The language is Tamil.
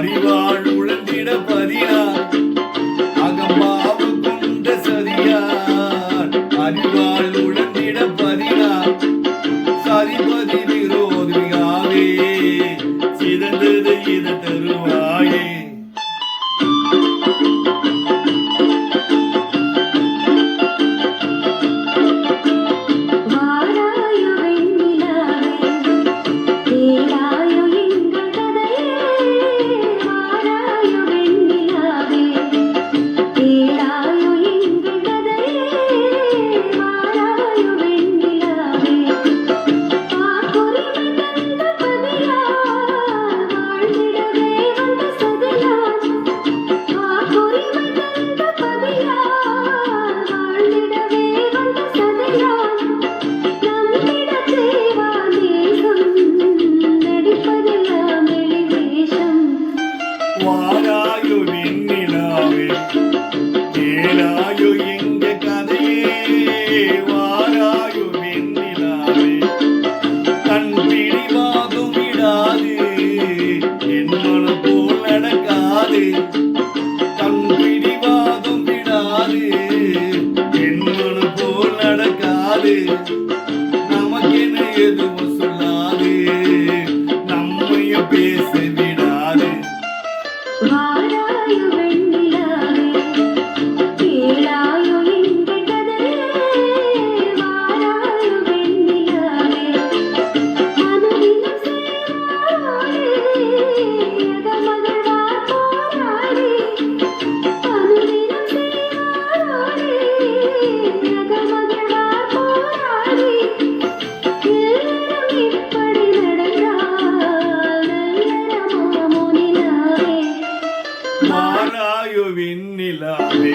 அறிவாள் உழந்திட பதினார். அகம்பாவு கொண்ட சதியார் அறிவாள் உழந்திட பதினார். சதிபதி விரோதியாவே சிறந்தது இது தரும் que do. விண்ணிலாவே